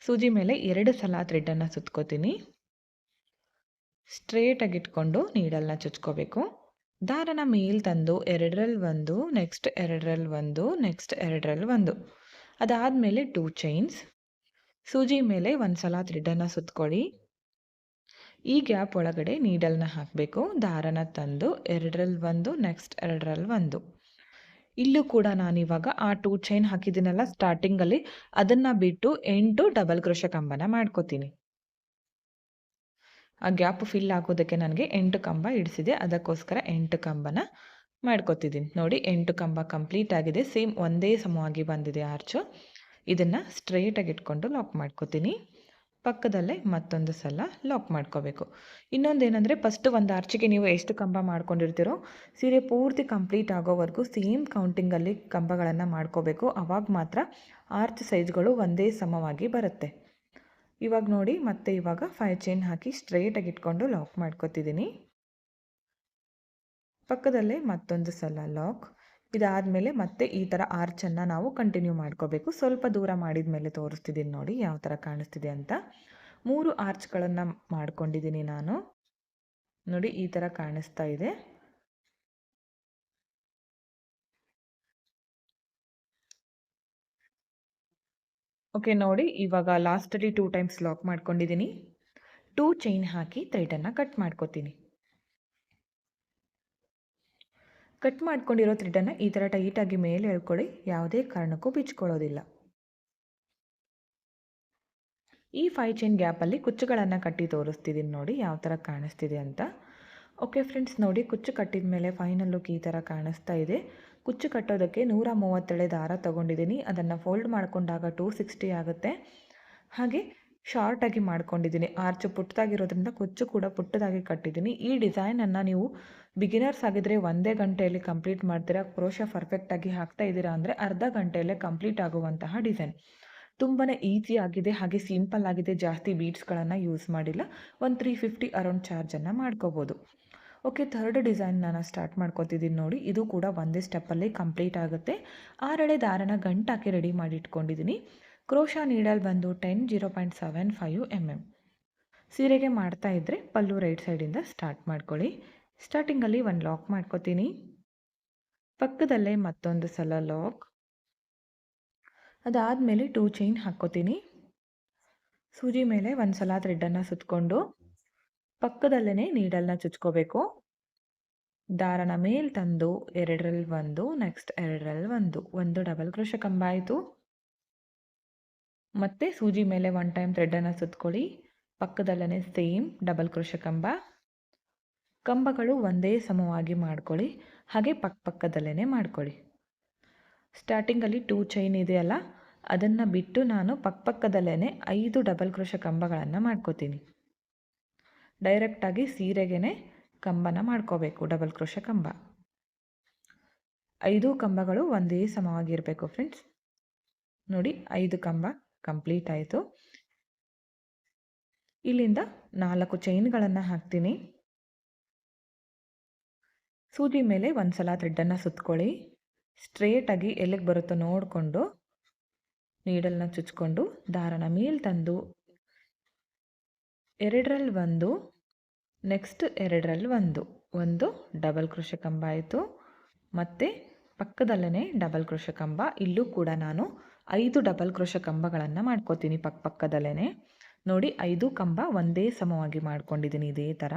ಸೂಜಿ ಮೇಲೆ ಎರಡು ಸಲ ಥ್ರೆಡನ್ನು ಸುತ್ಕೋತೀನಿ. ಸ್ಟ್ರೇಟಾಗಿ ಇಟ್ಕೊಂಡು ನೀಡಲ್ನ ಚುಚ್ಕೋಬೇಕು. ದಾರನ ಮೇಲ್ ತಂದು ಎರಡರಲ್ಲಿ ಒಂದು ನೆಕ್ಸ್ಟ್ ಎರಡರಲ್ಲಿ ಒಂದು ನೆಕ್ಸ್ಟ್ ಎರಡರಲ್ಲಿ ಒಂದು. ಅದಾದಮೇಲೆ ಟೂ ಚೈನ್ಸ್ ಸೂಜಿ ಮೇಲೆ ಒಂದು ಸಲ ಥ್ರೆಡನ್ನು ಸುತ್ಕೊಳ್ಳಿ. ಈ ಗ್ಯಾಪ್ ಒಳಗಡೆ ನೀಡಲ್ನ ಹಾಕಬೇಕು. ದಾರನ ತಂದು ಎರಡರಲ್ಲಿ ಒಂದು ನೆಕ್ಸ್ಟ್ ಎರಡರಲ್ಲಿ ಒಂದು. ಇಲ್ಲೂ ಕೂಡ ನಾನಿವಾಗ ಆ ಟೂ ಚೈನ್ ಹಾಕಿದ್ದೀನಲ್ಲ ಸ್ಟಾರ್ಟಿಂಗಲ್ಲಿ ಅದನ್ನು ಬಿಟ್ಟು ಎಂಟು ಡಬಲ್ ಕ್ರೋಶ ಕಂಬನ ಮಾಡ್ಕೋತೀನಿ. ಆ ಗ್ಯಾಪ್ ಫಿಲ್ ಆಗೋದಕ್ಕೆ ನನಗೆ ಎಂಟು ಕಂಬ ಇಡಿಸಿದೆ. ಅದಕ್ಕೋಸ್ಕರ ಎಂಟು ಕಂಬನ ಮಾಡ್ಕೋತಿದ್ದೀನಿ. ನೋಡಿ, ಎಂಟು ಕಂಬ ಕಂಪ್ಲೀಟ್ ಆಗಿದೆ. ಸೇಮ್ ಒಂದೇ ಸಮವಾಗಿ ಬಂದಿದೆ ಆರ್ಚು ಇದನ್ನು ಸ್ಟ್ರೈಟಾಗಿ ಇಟ್ಕೊಂಡು ಲಾಕ್ ಮಾಡ್ಕೋತೀನಿ. ಪಕ್ಕದಲ್ಲೇ ಮತ್ತೊಂದು ಸಲ ಲಾಕ್ ಮಾಡ್ಕೋಬೇಕು. ಇನ್ನೊಂದೇನೆಂದರೆ ಫಸ್ಟ್ ಒಂದು ಆರ್ಚಿಗೆ ನೀವು ಎಷ್ಟು ಕಂಬ ಮಾಡ್ಕೊಂಡಿರ್ತೀರೋ, ಸೀರೆ ಪೂರ್ತಿ ಕಂಪ್ಲೀಟ್ ಆಗೋವರೆಗೂ ಸೇಮ್ ಕೌಂಟಿಂಗಲ್ಲಿ ಕಂಬಗಳನ್ನು ಮಾಡ್ಕೋಬೇಕು. ಆವಾಗ ಮಾತ್ರ ಆರ್ಚ್ ಸೈಜ್ಗಳು ಒಂದೇ ಸಮವಾಗಿ ಬರುತ್ತೆ. ಇವಾಗ ನೋಡಿ, ಮತ್ತೆ ಇವಾಗ ಫೈವ್ ಚೈನ್ ಹಾಕಿ ಸ್ಟ್ರೈಟಾಗಿ ಇಟ್ಕೊಂಡು ಲಾಕ್ ಮಾಡ್ಕೋತಿದ್ದೀನಿ ಪಕ್ಕದಲ್ಲೇ ಮತ್ತೊಂದು ಸಲ ಲಾಕ್ ಇದಾದಮೇಲೆ ಮತ್ತೆ ಈ ಥರ ಆರ್ಚನ್ನು ನಾವು ಕಂಟಿನ್ಯೂ ಮಾಡ್ಕೋಬೇಕು. ಸ್ವಲ್ಪ ದೂರ ಮಾಡಿದ ಮೇಲೆ ತೋರಿಸ್ತಿದ್ದೀನಿ ನೋಡಿ ಯಾವ ಥರ ಕಾಣಿಸ್ತಿದೆ ಅಂತ. ಮೂರು ಆರ್ಚ್ಗಳನ್ನು ಮಾಡ್ಕೊಂಡಿದ್ದೀನಿ ನಾನು. ನೋಡಿ ಈ ಥರ ಕಾಣಿಸ್ತಾ ಇದೆ. ಓಕೆ ನೋಡಿ ಇವಾಗ ಲಾಸ್ಟಲ್ಲಿ ಟೂ ಟೈಮ್ಸ್ ಲಾಕ್ ಮಾಡ್ಕೊಂಡಿದ್ದೀನಿ ಟೂ ಚೈನ್ ಹಾಕಿ ಥ್ರೆಡನ್ನು ಕಟ್ ಮಾಡ್ಕೋತೀನಿ. ಕಟ್ ಮಾಡ್ಕೊಂಡಿರೋ ಥ್ರೆಡನ್ನು ಈ ಥರ ಟೈಟಾಗಿ ಮೇಲೆ ಎಳ್ಕೊಳ್ಳಿ. ಯಾವುದೇ ಕಾರಣಕ್ಕೂ ಬಿಚ್ಕೊಳ್ಳೋದಿಲ್ಲ. ಈ ಫೈ ಚೈನ್ ಗ್ಯಾಪಲ್ಲಿ ಕುಚ್ಚುಗಳನ್ನು ಕಟ್ಟಿ ತೋರಿಸ್ತಿದ್ದೀನಿ ನೋಡಿ, ಯಾವ ಥರ ಕಾಣಿಸ್ತಿದೆ ಅಂತ. ಓಕೆ ಫ್ರೆಂಡ್ಸ್, ನೋಡಿ ಕುಚ್ಚು ಕಟ್ಟಿದ ಮೇಲೆ ಫೈನಲ್ ಲುಕ್ ಈ ಥರ ಕಾಣಿಸ್ತಾ ಇದೆ. ಕುಚ್ಚು ಕಟ್ಟೋದಕ್ಕೆ ನೂರ ಮೂವತ್ತೆಳೆ ದಾರ ತೊಗೊಂಡಿದ್ದೀನಿ. ಅದನ್ನು ಫೋಲ್ಡ್ ಮಾಡಿಕೊಂಡಾಗ ಟೂ ಸಿಕ್ಸ್ಟಿ ಆಗುತ್ತೆ. ಹಾಗೆ ಶಾರ್ಟಾಗಿ ಮಾಡ್ಕೊಂಡಿದ್ದೀನಿ. ಆರ್ಚ್ ಪುಟ್ಟದಾಗಿರೋದ್ರಿಂದ ಕುಚ್ಚು ಕೂಡ ಪುಟ್ಟದಾಗಿ ಕಟ್ಟಿದ್ದೀನಿ. ಈ ಡಿಸೈನನ್ನು ನೀವು ಬಿಗಿನರ್ಸ್ ಆಗಿದ್ದರೆ ಒಂದೇ ಗಂಟೆಯಲ್ಲಿ ಕಂಪ್ಲೀಟ್ ಮಾಡ್ತೀರಾ? ಕ್ರೋಶ ಪರ್ಫೆಕ್ಟಾಗಿ ಹಾಕ್ತಾ ಇದ್ದೀರಾ ಅಂದರೆ ಅರ್ಧ ಗಂಟೆಯಲ್ಲೇ ಕಂಪ್ಲೀಟ್ ಆಗುವಂತಹ ಡಿಸೈನ್ ತುಂಬಾ ಈಸಿ ಆಗಿದೆ, ಹಾಗೆ ಸಿಂಪಲ್ ಆಗಿದೆ, ಜಾಸ್ತಿ ಬೀಡ್ಸ್ಗಳನ್ನು ಯೂಸ್ ಮಾಡಿಲ್ಲ. ಒಂದು ತ್ರೀ ಫಿಫ್ಟಿ ಅರೌಂಡ್ ಚಾರ್ಜನ್ನು ಮಾಡ್ಕೋಬೋದು. ಓಕೆ ಥರ್ಡ್ ಡಿಸೈನ್ ನಾನು ಸ್ಟಾರ್ಟ್ ಮಾಡ್ಕೋತಿದ್ದೀನಿ ನೋಡಿ. ಇದು ಕೂಡ ಒಂದೇ ಸ್ಟೆಪ್ಪಲ್ಲಿ ಕಂಪ್ಲೀಟ್ ಆಗುತ್ತೆ. ಆರಳೆ ದಾರನ ಗಂಟಾಕಿ ರೆಡಿ ಮಾಡಿ ಇಟ್ಕೊಂಡಿದ್ದೀನಿ ಕ್ರೋಶ ನೀಡಲ್ ಬಂದು ten zero point seven five M M ಸೀರೆಗೆ ಮಾಡ್ತಾ ಇದ್ದರೆ ಪಲ್ಲು ರೈಟ್ ಸೈಡಿಂದ ಸ್ಟಾರ್ಟ್ ಮಾಡ್ಕೊಳ್ಳಿ. ಸ್ಟಾರ್ಟಿಂಗಲ್ಲಿ ಒಂದು ಲಾಕ್ ಮಾಡ್ಕೋತೀನಿ. ಪಕ್ಕದಲ್ಲೇ ಮತ್ತೊಂದು ಸಲ ಲಾಕ್ ಅದಾದಮೇಲೆ ಟೂ ಚೈನ್ ಹಾಕ್ಕೋತೀನಿ. ಸೂಜಿ ಮೇಲೆ ಒಂದು ಸಲ ಥ್ರೆಡ್ಡನ್ನು ಸುತ್ತಕೊಂಡು ಪಕ್ಕದಲ್ಲೇ ನೀಡಲ್ನ ಚುಚ್ಕೋಬೇಕು. ದಾರನ ಮೇಲೆ ತಂದು ಎರಡರಲ್ಲಿ ಒಂದು ನೆಕ್ಸ್ಟ್ ಎರಡರಲ್ಲಿ ಒಂದು. ಒಂದು ಡಬಲ್ ಕ್ರೋಶ ಕಂಬ ಆಯಿತು. ಮತ್ತೆ ಸೂಜಿ ಮೇಲೆ ಒನ್ ಟೈಮ್ ಥ್ರೆಡ್ಡನ್ನು ಸುತ್ಕೊಳ್ಳಿ. ಪಕ್ಕದಲ್ಲೇ ಸೇಮ್ ಡಬಲ್ ಕ್ರೋಶ ಕಂಬ. ಕಂಬಗಳು ಒಂದೇ ಸಮವಾಗಿ ಮಾಡ್ಕೊಳ್ಳಿ. ಹಾಗೆ ಪಕ್ಕ ಪಕ್ಕದಲ್ಲೇ ಮಾಡ್ಕೊಳ್ಳಿ. ಸ್ಟಾರ್ಟಿಂಗಲ್ಲಿ ಟೂ ಚೈನ್ ಇದೆಯಲ್ಲ ಅದನ್ನು ಬಿಟ್ಟು ನಾನು ಪಕ್ಕ ಪಕ್ಕಪಕ್ಕದಲ್ಲೇ ಐದು ಡಬಲ್ ಕ್ರೋಶ ಕಂಬಗಳನ್ನು ಮಾಡ್ಕೋತೀನಿ. ಡೈರೆಕ್ಟಾಗಿ ಸೀರೆಗೆ ಕಂಬನ ಮಾಡ್ಕೋಬೇಕು ಡಬಲ್ ಕ್ರೋಶ ಕಂಬ. ಐದು ಕಂಬಗಳು ಒಂದೇ ಸಮವಾಗಿರಬೇಕು ಫ್ರೆಂಡ್ಸ್ ನೋಡಿ, ಐದು ಕಂಬ. ಕಂಪ್ಲೀಟ್ ಆಯಿತು. ಇಲ್ಲಿಂದ ನಾಲ್ಕು ಚೈನ್ಗಳನ್ನು ಹಾಕ್ತೀನಿ. ಸೂಜಿ ಮೇಲೆ ಒಂದು ಸಲ ಥ್ರೆಡ್ಡನ್ನು ಸುತ್ಕೊಳ್ಳಿ. ಸ್ಟ್ರೇಟಾಗಿ ಎಲ್ಲಿಗೆ ಬರುತ್ತೋ ನೋಡಿಕೊಂಡು ನೀಡಲ್ನ ಚುಚ್ಕೊಂಡು ದಾರನ ಮೇಲ್ ತಂದು ಎರಡರಲ್ಲಿ ಒಂದು, ನೆಕ್ಸ್ಟ್ ಎರಡರಲ್ಲಿ ಒಂದು. ಒಂದು ಡಬಲ್ ಕೃಷಿ ಕಂಬ ಆಯಿತು. ಮತ್ತು ಪಕ್ಕದಲ್ಲೇ ಡಬಲ್ ಕೃಷಿ ಕಂಬ. ಇಲ್ಲೂ ಕೂಡ ನಾನು ಐದು ಡಬಲ್ ಕ್ರೋಶ ಕಂಬಗಳನ್ನು ಮಾಡ್ಕೋತೀನಿ ಪಕ್ಕ ಪಕ್ಕದಲ್ಲೇ ನೋಡಿ, ಐದು ಕಂಬ ಒಂದೇ ಸಮವಾಗಿ ಮಾಡ್ಕೊಂಡಿದ್ದೀನಿ ಇದೇ ಥರ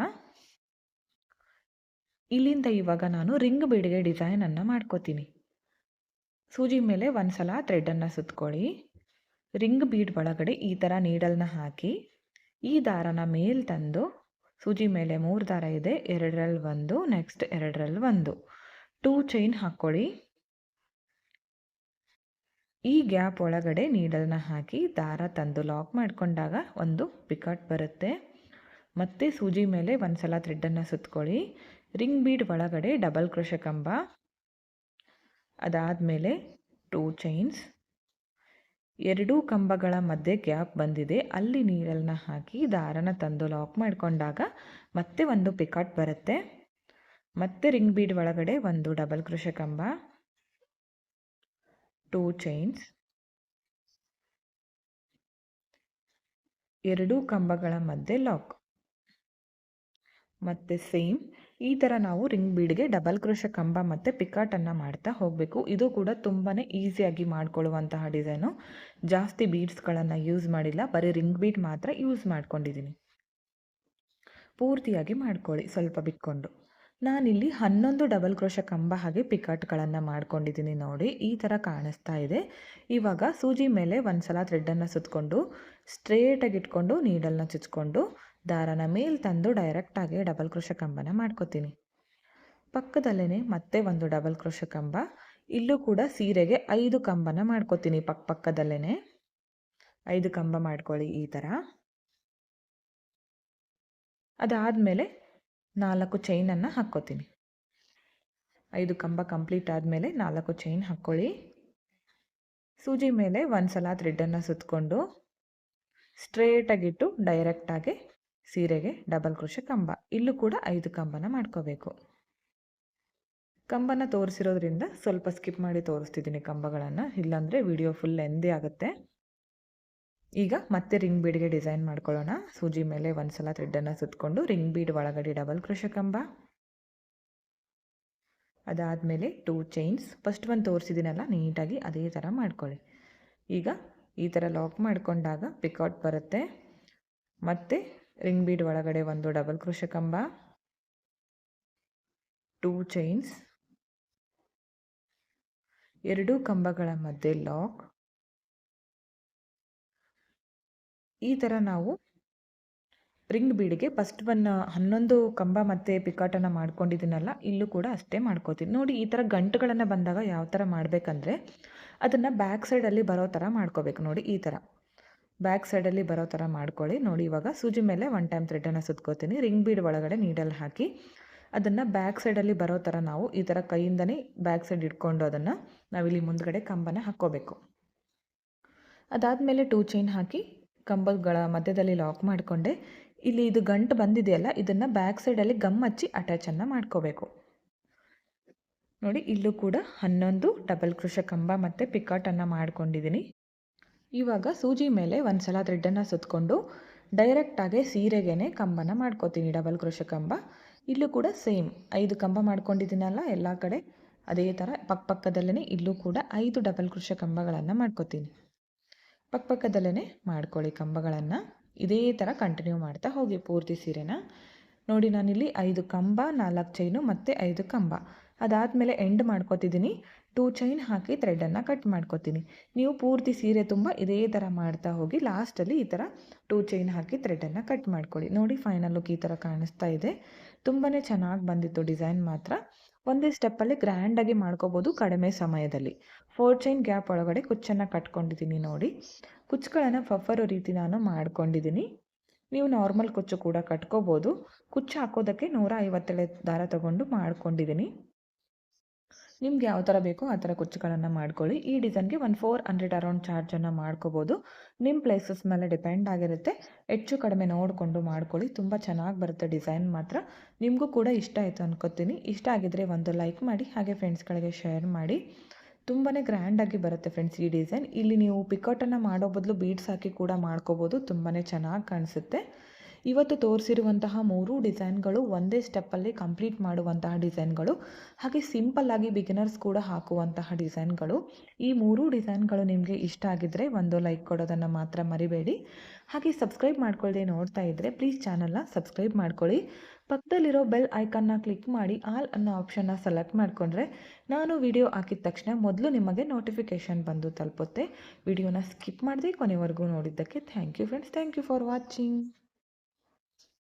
ಇಲ್ಲಿಂದ ಇವಾಗ ನಾನು ರಿಂಗ್ ಬೀಡಿಗೆ ಡಿಸೈನನ್ನು ಮಾಡ್ಕೋತೀನಿ. ಸೂಜಿ ಮೇಲೆ ಒಂದು ಸಲ ಥ್ರೆಡನ್ನು ಸುತ್ಕೊಳ್ಳಿ. ರಿಂಗ್ ಬೀಡ್ ಒಳಗಡೆ ಈ ಥರ ನೀಡಲ್ನ ಹಾಕಿ, ಈ ದಾರನ ಮೇಲೆ ತಂದು, ಸೂಜಿ ಮೇಲೆ ಮೂರು ದಾರ ಇದೆ ಎರಡರಲ್ಲಿ ಒಂದು ನೆಕ್ಸ್ಟ್ ಎರಡರಲ್ಲಿ ಒಂದು. ಟೂ ಚೈನ್ ಹಾಕ್ಕೊಳ್ಳಿ ಈ ಗ್ಯಾಪ್ ಒಳಗಡೆ ನೀಡಲ್ನ ಹಾಕಿ ದಾರ ತಂದು ಲಾಕ್ ಮಾಡಿಕೊಂಡಾಗ ಒಂದು ಪಿಕಟ್ ಬರುತ್ತೆ. ಮತ್ತೆ ಸೂಜಿ ಮೇಲೆ ಒಂದು ಸಲ ಥ್ರೆಡ್ಡನ್ನು ಸುತ್ಕೊಳ್ಳಿ. ರಿಂಗ್ ಬೀಡ್ ಒಳಗಡೆ ಡಬಲ್ ಕ್ರೋಶ ಕಂಬ. ಅದಾದಮೇಲೆ ಟೂ ಚೈನ್ಸ್ ಎರಡೂ ಕಂಬಗಳ ಮಧ್ಯೆ ಗ್ಯಾಪ್ ಬಂದಿದೆ. ಅಲ್ಲಿ ನೀಡಲ್ನ ಹಾಕಿ ದಾರನ ತಂದು ಲಾಕ್ ಮಾಡಿಕೊಂಡಾಗ ಮತ್ತೆ ಒಂದು ಪಿಕಾಟ್ ಬರುತ್ತೆ. ಮತ್ತೆ ರಿಂಗ್ ಬೀಡ್ ಒಳಗಡೆ ಒಂದು ಡಬಲ್ ಕೃಷಕಂಬ ಕಂಬ. ಟೂ ಚೈನ್ಸ್ ಎರಡೂ ಕಂಬಗಳ ಮಧ್ಯೆ ಲಾಕ್ ಮತ್ತು ಸೇಮ್ ಈ ಥರ ನಾವು ರಿಂಗ್ ಬೀಡ್ಗೆ ಡಬಲ್ ಕ್ರೋಶ ಕಂಬ ಮತ್ತು ಪಿಕಾಟನ್ನು ಮಾಡ್ತಾ ಹೋಗಬೇಕು. ಇದು ಕೂಡ ತುಂಬಾ ಈಸಿಯಾಗಿ ಮಾಡಿಕೊಳ್ಳುವಂತಹ ಡಿಸೈನು ಜಾಸ್ತಿ ಬೀಡ್ಸ್ಗಳನ್ನು ಯೂಸ್ ಮಾಡಿಲ್ಲ, ಬರೀ ರಿಂಗ್ ಬೀಡ್ ಮಾತ್ರ ಯೂಸ್ ಮಾಡ್ಕೊಂಡಿದ್ದೀನಿ ಪೂರ್ತಿಯಾಗಿ ಮಾಡ್ಕೊಳ್ಳಿ, ಸ್ವಲ್ಪ ಬಿಟ್ಕೊಂಡು. ನಾನಿಲ್ಲಿ ಹನ್ನೊಂದು ಡಬಲ್ ಕ್ರೋಶ ಕಂಬ ಹಾಗೆ ಪಿಕಟ್ಗಳನ್ನು ಮಾಡ್ಕೊಂಡಿದ್ದೀನಿ ನೋಡಿ, ಈ ಥರ ಕಾಣಿಸ್ತಾ ಇದೆ. ಇವಾಗ ಸೂಜಿ ಮೇಲೆ ಒಂದು ಸಲ ಥ್ರೆಡ್ಡನ್ನು ಸುತ್ತಕೊಂಡು ಸ್ಟ್ರೇಟಾಗಿ ಇಟ್ಕೊಂಡು, ನೀಡಲ್ನ ಚುಚ್ಕೊಂಡು, ದಾರನ ಮೇಲೆ ತಂದು ಡೈರೆಕ್ಟಾಗಿ ಡಬಲ್ ಕ್ರೋಶ ಕಂಬನ ಮಾಡ್ಕೋತೀನಿ. ಪಕ್ಕದಲ್ಲೇ ಮತ್ತೆ ಒಂದು ಡಬಲ್ ಕ್ರೋಶ ಕಂಬ, ಇಲ್ಲೂ ಕೂಡ ಸೀರೆಗೆ ಐದು ಕಂಬನ ಮಾಡ್ಕೋತೀನಿ ಪಕ್ಕ ಪಕ್ಕದಲ್ಲೇ ಐದು ಕಂಬ ಮಾಡ್ಕೊಳ್ಳಿ ಈ ಥರ. ಅದಾದಮೇಲೆ ನಾಲ್ಕು ಚೈನನ್ನು ಹಾಕ್ಕೋತೀನಿ. ಐದು ಕಂಬ ಕಂಪ್ಲೀಟ್ ಆದಮೇಲೆ ನಾಲ್ಕು ಚೈನ್ ಹಾಕ್ಕೊಳ್ಳಿ. ಸೂಜಿ ಮೇಲೆ ಒಂದು ಸಲ ಥ್ರೆಡ್ಡನ್ನು ಸುತ್ತಕೊಂಡು ಸ್ಟ್ರೇಟಾಗಿಟ್ಟು ಡೈರೆಕ್ಟಾಗಿ ಸೀರೆಗೆ ಡಬಲ್ ಕ್ರೋಶ ಕಂಬ. ಇಲ್ಲೂ ಕೂಡ ಐದು ಕಂಬನ ಮಾಡ್ಕೋಬೇಕು. ಕಂಬನ ತೋರಿಸಿರೋದ್ರಿಂದ ಸ್ವಲ್ಪ ಸ್ಕಿಪ್ ಮಾಡಿ ತೋರಿಸ್ತಿದ್ದೀನಿ ಕಂಬಗಳನ್ನು. ಇಲ್ಲಾಂದರೆ ವಿಡಿಯೋ ಫುಲ್ ಎಂದೇ ಆಗುತ್ತೆ. ಈಗ ಮತ್ತೆ ರಿಂಗ್ ಬೀಡ್ಗೆ ಡಿಸೈನ್ ಮಾಡ್ಕೊಳ್ಳೋಣ. ಸೂಜಿ ಮೇಲೆ ಒಂದು ಸಲ ಥ್ರೆಡ್ಡನ್ನು ಸುತ್ತಕೊಂಡು ರಿಂಗ್ ಬೀಡ್ ಒಳಗಡೆ ಡಬಲ್ ಕೃಷಕಂಬ. ಕಂಬ ಅದಾದಮೇಲೆ ಟೂ ಚೈನ್ಸ್ ಫಸ್ಟ್ ಒಂದು ತೋರಿಸಿದ್ದೀನಲ್ಲ, ನೀಟಾಗಿ ಅದೇ ಥರ ಮಾಡ್ಕೊಳ್ಳಿ. ಈಗ ಈ ಥರ ಲಾಕ್ ಮಾಡಿಕೊಂಡಾಗ ಪಿಕೌಟ್ ಬರುತ್ತೆ. ಮತ್ತು ರಿಂಗ್ ಬೀಡ್ ಒಳಗಡೆ ಒಂದು ಡಬಲ್ ಕೃಷಕಂಬ. ಕಂಬ ಟೂ ಚೈನ್ಸ್ ಎರಡೂ ಕಂಬಗಳ ಮಧ್ಯೆ ಲಾಕ್ ಈ ಥರ ನಾವು ರಿಂಗ್ ಬೀಡಿಗೆ ಫಸ್ಟ್ ಒನ್ ಹನ್ನೊಂದು ಕಂಬ ಮತ್ತು ಪಿಕಾಟನ್ನು ಮಾಡ್ಕೊಂಡಿದ್ದೀನಲ್ಲ ಇಲ್ಲೂ ಕೂಡ ಅಷ್ಟೇ ಮಾಡ್ಕೋತೀನಿ ನೋಡಿ, ಈ ಥರ ಗಂಟುಗಳನ್ನು ಬಂದಾಗ ಯಾವ ಥರ ಮಾಡಬೇಕಂದ್ರೆ, ಅದನ್ನು ಬ್ಯಾಕ್ ಸೈಡಲ್ಲಿ ಬರೋ ಥರ ಮಾಡ್ಕೋಬೇಕು. ನೋಡಿ, ಈ ಥರ ಬ್ಯಾಕ್ ಸೈಡಲ್ಲಿ ಬರೋ ಥರ ಮಾಡ್ಕೊಳ್ಳಿ. ನೋಡಿ, ಇವಾಗ ಸೂಜಿ ಮೇಲೆ ಒನ್ ಟೈಮ್ ಥ್ರೆಡನ್ನು ಸುತ್ಕೋತೀನಿ. ರಿಂಗ್ ಬೀಡ್ ಒಳಗಡೆ ನೀಡಲ್ಲಿ ಹಾಕಿ, ಅದನ್ನು ಬ್ಯಾಕ್ ಸೈಡಲ್ಲಿ ಬರೋ ಥರ ನಾವು ಈ ಥರ ಕೈಯಿಂದನೇ ಬ್ಯಾಕ್ ಸೈಡ್ ಇಟ್ಕೊಂಡು ಅದನ್ನು ನಾವಿಲ್ಲಿ ಮುಂದ್ಗಡೆ ಕಂಬನ ಹಾಕ್ಕೋಬೇಕು. ಅದಾದಮೇಲೆ ಟೂ ಚೈನ್ ಹಾಕಿ ಕಂಬಗಳ ಮಧ್ಯದಲ್ಲಿ ಲಾಕ್ ಮಾಡಿಕೊಂಡೆ. ಇಲ್ಲಿ ಇದು ಗಂಟು ಬಂದಿದೆಯಲ್ಲ, ಇದನ್ನು ಬ್ಯಾಕ್ ಸೈಡಲ್ಲಿ ಗಮ್ ಹಚ್ಚಿ ಅಟ್ಯಾಚನ್ನು ಮಾಡ್ಕೋಬೇಕು. ನೋಡಿ, ಇಲ್ಲೂ ಕೂಡ ಹನ್ನೊಂದು ಡಬಲ್ ಕೃಷ ಕಂಬ ಮತ್ತು ಪಿಕಾಟನ್ನು ಮಾಡ್ಕೊಂಡಿದ್ದೀನಿ ಇವಾಗ ಸೂಜಿ ಮೇಲೆ ಒಂದು ಸಲ ಥ್ರೆಡ್ಡನ್ನು ಸುತ್ತಕೊಂಡು ಡೈರೆಕ್ಟಾಗಿ ಸೀರೆಗೇ ಕಂಬನ ಮಾಡ್ಕೋತೀನಿ ಡಬಲ್ ಕೃಷ ಕಂಬ. ಇಲ್ಲೂ ಕೂಡ ಸೇಮ್ ಐದು ಕಂಬ ಮಾಡ್ಕೊಂಡಿದ್ದೀನಲ್ಲ ಎಲ್ಲ ಕಡೆ, ಅದೇ ಥರ ಪಕ್ಕಪಕ್ಕದಲ್ಲೇ ಇಲ್ಲೂ ಕೂಡ ಐದು ಡಬಲ್ ಕೃಷ ಕಂಬಗಳನ್ನು ಮಾಡ್ಕೋತೀನಿ. ಪಕ್ಕ ಪಕ್ಕದಲ್ಲೇ ಮಾಡ್ಕೊಳ್ಳಿ ಕಂಬಗಳನ್ನು. ಇದೇ ಥರ ಕಂಟಿನ್ಯೂ ಮಾಡ್ತಾ ಹೋಗಿ ಪೂರ್ತಿ ಸೀರೆನ. ನೋಡಿ ನಾನಿಲ್ಲಿ ಐದು ಕಂಬ, ನಾಲ್ಕು ಚೈನು ಮತ್ತು ಐದು ಕಂಬ. ಅದಾದಮೇಲೆ ಎಂಡ್ ಮಾಡ್ಕೋತಿದ್ದೀನಿ ಟೂ ಚೈನ್ ಹಾಕಿ ಥ್ರೆಡನ್ನು ಕಟ್ ಮಾಡ್ಕೋತೀನಿ. ನೀವು ಪೂರ್ತಿ ಸೀರೆ ತುಂಬ ಇದೇ ಥರ ಮಾಡ್ತಾ ಹೋಗಿ ಲಾಸ್ಟಲ್ಲಿ ಈ ಥರ ಟೂ ಚೈನ್ ಹಾಕಿ ಥ್ರೆಡನ್ನು ಕಟ್ ಮಾಡ್ಕೊಳ್ಳಿ. ನೋಡಿ ಫೈನಲ್ ಲುಕ್ ಈ ಥರ ಕಾಣಿಸ್ತಾ ಇದೆ. ತುಂಬಾ ಚೆನ್ನಾಗಿ ಬಂದಿತ್ತು ಡಿಸೈನ್ ಮಾತ್ರ. ಒಂದೇ ಸ್ಟೆಪ್ಪಲ್ಲಿ ಗ್ರ್ಯಾಂಡಾಗಿ ಮಾಡ್ಕೋಬೋದು ಕಡಿಮೆ ಸಮಯದಲ್ಲಿ. ಫೋರ್ ಚೈನ್ ಗ್ಯಾಪ್ ಒಳಗಡೆ ಕುಚ್ಚನ್ನು ಕಟ್ಕೊಂಡಿದ್ದೀನಿ ನೋಡಿ. ಕುಚ್ಚುಗಳನ್ನು ಫಫರೋ ರೀತಿ ನಾನು ಮಾಡ್ಕೊಂಡಿದ್ದೀನಿ ನೀವು ನಾರ್ಮಲ್ ಕುಚ್ಚು ಕೂಡ ಕಟ್ಕೋಬೋದು. ಕುಚ್ಚು ಹಾಕೋದಕ್ಕೆ ನೂರ ಐವತ್ತೇಳೆ ದಾರ ತಗೊಂಡು ಮಾಡ್ಕೊಂಡಿದ್ದೀನಿ ನಿಮ್ಗೆ ಯಾವ ಥರ ಬೇಕೋ ಆ ಥರ ಕುಚ್ಚುಗಳನ್ನು ಮಾಡ್ಕೊಳ್ಳಿ. ಈ ಡಿಸೈನ್ಗೆ ಒಂದು ಫೋರ್ ಹಂಡ್ರೆಡ್ ಅರೌಂಡ್ ಚಾರ್ಜನ್ನು ಮಾಡ್ಕೋಬೋದು. ನಿಮ್ಮ ಪ್ಲೇಸಸ್ ಮೇಲೆ ಡಿಪೆಂಡ್ ಆಗಿರುತ್ತೆ. ಹೆಚ್ಚು ಕಡಿಮೆ ನೋಡಿಕೊಂಡು ಮಾಡ್ಕೊಳ್ಳಿ. ತುಂಬ ಚೆನ್ನಾಗಿ ಬರುತ್ತೆ ಡಿಸೈನ್ ಮಾತ್ರ. ನಿಮಗೂ ಕೂಡ ಇಷ್ಟ ಆಯಿತು ಅನ್ಕೋತೀನಿ. ಇಷ್ಟ ಆಗಿದ್ರೆ ಒಂದು ಲೈಕ್ ಮಾಡಿ, ಹಾಗೆ ಫ್ರೆಂಡ್ಸ್ಗಳಿಗೆ ಶೇರ್ ಮಾಡಿ. ತುಂಬಾ ಗ್ರ್ಯಾಂಡಾಗಿ ಬರುತ್ತೆ ಫ್ರೆಂಡ್ಸ್ ಈ ಡಿಸೈನ್ ಇಲ್ಲಿ ನೀವು ಪಿಕೌಟನ್ನು ಮಾಡೋ ಬದಲು ಬೀಡ್ಸ್ ಹಾಕಿ ಕೂಡ ಮಾಡ್ಕೋಬೋದು. ತುಂಬಾ ಚೆನ್ನಾಗಿ ಕಾಣಿಸುತ್ತೆ. ಇವತ್ತು ತೋರಿಸಿರುವಂತಹ ಮೂರು ಡಿಸೈನ್ಗಳು ಒಂದೇ ಸ್ಟೆಪ್ಪಲ್ಲಿ ಕಂಪ್ಲೀಟ್ ಮಾಡುವಂತಹ ಡಿಸೈನ್ಗಳು, ಹಾಗೆ ಸಿಂಪಲ್ಲಾಗಿ ಬಿಗಿನರ್ಸ್ ಕೂಡ ಹಾಕುವಂತಹ ಡಿಸೈನ್ಗಳು. ಈ ಮೂರು ಡಿಸೈನ್ಗಳು ನಿಮಗೆ ಇಷ್ಟ ಆಗಿದ್ದರೆ ಒಂದು ಲೈಕ್ ಕೊಡೋದನ್ನು ಮಾತ್ರ ಮರಿಬೇಡಿ. ಹಾಗೆ ಸಬ್ಸ್ಕ್ರೈಬ್ ಮಾಡ್ಕೊಳ್ಳದೆ ನೋಡ್ತಾ ಇದ್ದರೆ ಪ್ಲೀಸ್ ಚಾನಲ್ನ ಸಬ್ಸ್ಕ್ರೈಬ್ ಮಾಡ್ಕೊಳ್ಳಿ. ಪಕ್ಕದಲ್ಲಿರೋ ಬೆಲ್ ಐಕನ್ನ ಕ್ಲಿಕ್ ಮಾಡಿ ಆಲ್ ಅನ್ನೋ ಆಪ್ಷನ್ನ ಸೆಲೆಕ್ಟ್ ಮಾಡಿಕೊಂಡ್ರೆ ನಾನು ವಿಡಿಯೋ ಹಾಕಿದ ತಕ್ಷಣ ಮೊದಲು ನಿಮಗೆ ನೋಟಿಫಿಕೇಷನ್ ಬಂದು ತಲುಪುತ್ತೆ. ವಿಡಿಯೋನ ಸ್ಕಿಪ್ ಮಾಡಿದೆ ಕೊನೆವರೆಗೂ ನೋಡಿದ್ದಕ್ಕೆ thank you friends thank you for watching